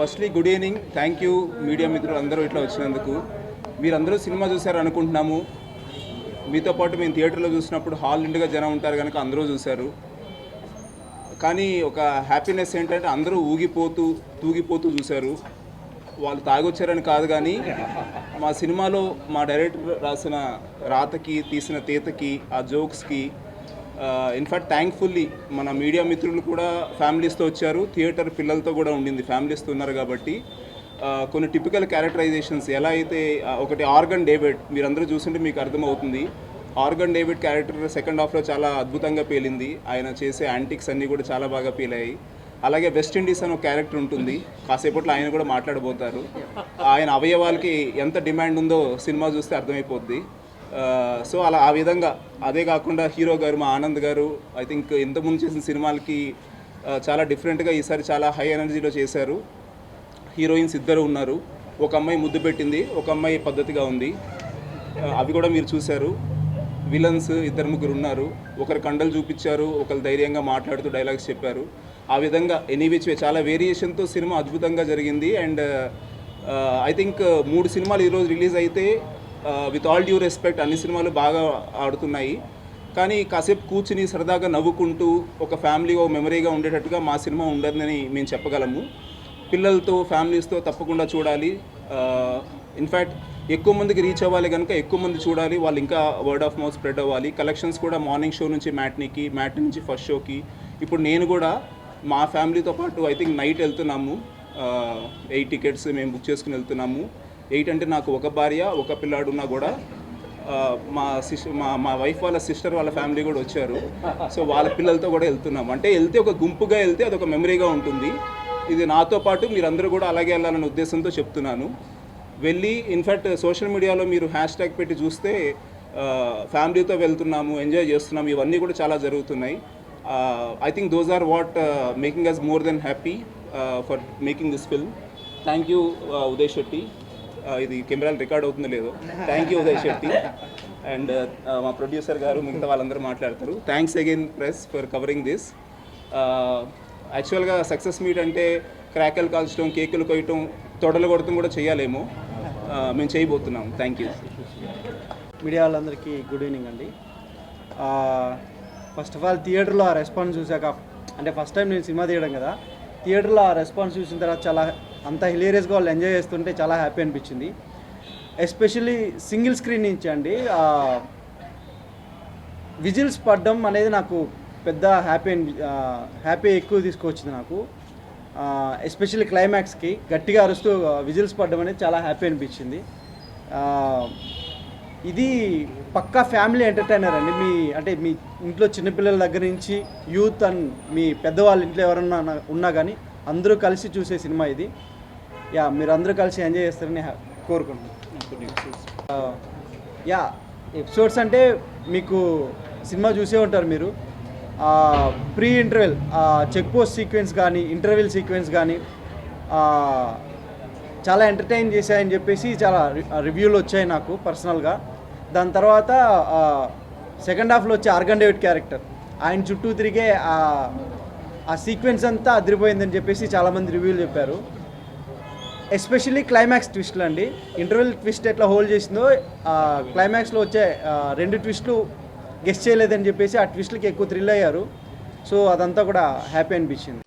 Firstly good evening thank you media మిత్రులు అందరూ ఇట్లా వచ్చినందుకు. మీరందరూ సినిమా చూశారు అనుకుంటున్నాము మీతో పాటు మేము థియేటర్లో చూసినప్పుడు హాల్ నిండుగా జనం ఉంటారు కనుక అందరూ చూశారు. కానీ ఒక హ్యాపీనెస్ ఏంటంటే అందరూ ఊగిపోతూ తూగిపోతూ చూశారు. వాళ్ళు తాగొచ్చారని కాదు కానీ మా సినిమాలో మా డైరెక్టర్ రాసిన రాతకి తీసిన తీతకి ఆ జోక్స్కి ఇన్ఫ్యాక్ట్ థ్యాంక్ఫుల్లీ మన మీడియా మిత్రులు కూడా ఫ్యామిలీస్తో వచ్చారు. థియేటర్ పిల్లలతో కూడా ఉండింది. ఫ్యామిలీస్తో ఉన్నారు కాబట్టి కొన్ని టిపికల్ క్యారెక్టరైజేషన్స్ ఎలా అయితే ఒకటి ఆర్గన్ డేవిడ్ మీరందరూ చూస్తుంటే మీకు అర్థమవుతుంది. ఆర్గన్ డేవిడ్ క్యారెక్టర్ సెకండ్ హాఫ్లో చాలా అద్భుతంగా పేలింది. ఆయన చేసే యాంటిక్స్ అన్నీ కూడా చాలా బాగా పేలాయి. అలాగే వెస్ట్ ఇండీస్ అని ఒక క్యారెక్టర్ ఉంటుంది. కాసేపట్లో ఆయన కూడా మాట్లాడబోతారు. ఆయన అవయవాలకి ఎంత డిమాండ్ ఉందో సినిమా చూస్తే అర్థమైపోద్ది. సో అలా ఆ విధంగా. అదే కాకుండా హీరో గారు మా ఆనంద్ గారు ఐ థింక్ ఇంతకుముందు చేసిన సినిమాలకి చాలా డిఫరెంట్గా ఈసారి చాలా హై ఎనర్జీలో చేశారు. హీరోయిన్స్ ఇద్దరు ఉన్నారు. ఒక అమ్మాయి ముద్దు పెట్టింది ఒక అమ్మాయి పద్ధతిగా ఉంది. అవి కూడా మీరు చూశారు. విలన్స్ ఇద్దరు ముగ్గురు ఉన్నారు. ఒకరు కండలు చూపించారు ఒకరు ధైర్యంగా మాట్లాడుతూ డైలాగ్స్ చెప్పారు. ఆ విధంగా ఎనీ విచ్ వే చాలా వేరియేషన్తో సినిమా అద్భుతంగా జరిగింది. అండ్ ఐ థింక్ మూడు సినిమాలు ఈరోజు రిలీజ్ అయితే విత్ ఆల్ డ్యూ రెస్పెక్ట్ అన్ని సినిమాలు బాగా ఆడుతున్నాయి. కానీ కాసేపు కూర్చుని సరదాగా నవ్వుకుంటూ ఒక ఫ్యామిలీ ఓ మెమరీగా ఉండేటట్టుగా మా సినిమా ఉండదని మేము చెప్పగలము. పిల్లలతో ఫ్యామిలీస్తో తప్పకుండా చూడాలి. ఇన్ఫ్యాక్ట్ ఎక్కువ మందికి రీచ్ అవ్వాలి కనుక ఎక్కువ మంది చూడాలి. వాళ్ళు ఇంకా వర్డ్ ఆఫ్ మౌత్ స్ప్రెడ్ అవ్వాలి. కలెక్షన్స్ కూడా మార్నింగ్ షో నుంచి మ్యాట్నీకి మ్యాట్నీ నుంచి ఫస్ట్ షోకి ఇప్పుడు నేను కూడా మా ఫ్యామిలీతో పాటు ఐ థింక్ నైట్ వెళ్తున్నాము. ఎయిట్ టికెట్స్ మేము బుక్ చేసుకుని వెళ్తున్నాము. ఎయిట్ అంటే నాకు ఒక భార్య ఒక పిల్లాడున్నా కూడా మా సిస్టర్ మా మా వైఫ్ వాళ్ళ సిస్టర్ వాళ్ళ ఫ్యామిలీ కూడా వచ్చారు. సో వాళ్ళ పిల్లలతో కూడా వెళ్తున్నాం. అంటే వెళ్తే ఒక గుంపుగా వెళ్తే అదొక మెమరీగా ఉంటుంది. ఇది నాతో పాటు మీరందరూ కూడా అలాగే వెళ్ళాలనే ఉద్దేశంతో చెప్తున్నాను. వెళ్ళి ఇన్ఫ్యాక్ట్ సోషల్ మీడియాలో మీరు హ్యాష్ ట్యాగ్ పెట్టి చూస్తే ఫ్యామిలీతో వెళ్తున్నాము ఎంజాయ్ చేస్తున్నాము ఇవన్నీ కూడా చాలా జరుగుతున్నాయి. I think those are what making us more than happy for making this film thank you Uday Shetty ఇది కెమెరాలు రికార్డ్ అవుతుందో లేదో. Thank you Uday Shetty. And uh, మా ప్రొడ్యూసర్ గారు మిగతా వాళ్ళందరూ మాట్లాడతారు. Thanks again press for covering this యాక్చువల్గా సక్సెస్ మీట్ అంటే క్రాకలు కాల్చడం కేకులు కొయ్యటం తొడలు కొడటం కూడా చేయాలేమో మేము చేయబోతున్నాం. థ్యాంక్ యూ మీడియా వాళ్ళందరికీ గుడ్ ఈవినింగ్ అండి. ఫస్ట్ ఆఫ్ ఆల్ థియేటర్లో ఆ రెస్పాన్స్ చూశాక అంటే ఫస్ట్ టైం నేను సినిమా తీయడం కదా థియేటర్లో ఆ రెస్పాన్స్ చూసిన తర్వాత చాలా అంత హిలేరియస్గా వాళ్ళు ఎంజాయ్ చేస్తుంటే చాలా హ్యాపీ అనిపించింది. ఎస్పెషల్లీ సింగిల్ స్క్రీన్ నుంచి అండి విజిల్స్ పడడం అనేది నాకు పెద్ద హ్యాపీ హ్యాపీ ఎక్కువ తీసుకొచ్చింది నాకు. ఎస్పెషల్లీ క్లైమాక్స్కి గట్టిగా అరుస్తూ విజిల్స్ పడడం అనేది చాలా హ్యాపీ అనిపించింది. ఇది పక్కా ఫ్యామిలీ ఎంటర్టైనర్ అండి. మీ అంటే మీ ఇంట్లో చిన్నపిల్లల దగ్గర నుంచి యూత్ అండ్ మీ పెద్దవాళ్ళ ఇంట్లో ఎవరన్నా ఉన్నా కానీ అందరూ కలిసి చూసే సినిమా ఇది. యా మీరు అందరూ కలిసి ఎంజాయ్ చేస్తారని కోరుకుంటున్నాను. యా ఎపిసోడ్స్ అంటే మీకు సినిమా చూసే ఉంటారు మీరు. Pre interval check post sequence కానీ ఇంటర్వెల్ సీక్వెన్స్ కానీ చాలా ఎంటర్టైన్ చేశాయని చెప్పేసి చాలా రివ్యూలు వచ్చాయి నాకు పర్సనల్గా దాని తర్వాత సెకండ్ హాఫ్లో వచ్చే ఆర్గన్ డేవిడ్ క్యారెక్టర్ ఆయన చుట్టూ తిరిగే ఆ సీక్వెన్స్ అంతా అదిరిపోయిందని చెప్పేసి చాలామంది రివ్యూలు చెప్పారు. ఎస్పెషల్లీ క్లైమాక్స్ ట్విస్ట్లు అండి. ఇంటర్వెల్ ట్విస్ట్ ఎట్లా హోల్డ్ చేసిందో క్లైమాక్స్లో వచ్చే రెండు ట్విస్ట్లు గెస్ట్ చేయలేదని చెప్పేసి ఆ ట్విస్ట్లకి ఎక్కువ థ్రిల్ అయ్యారు. సో అదంతా కూడా హ్యాపీ అనిపించింది.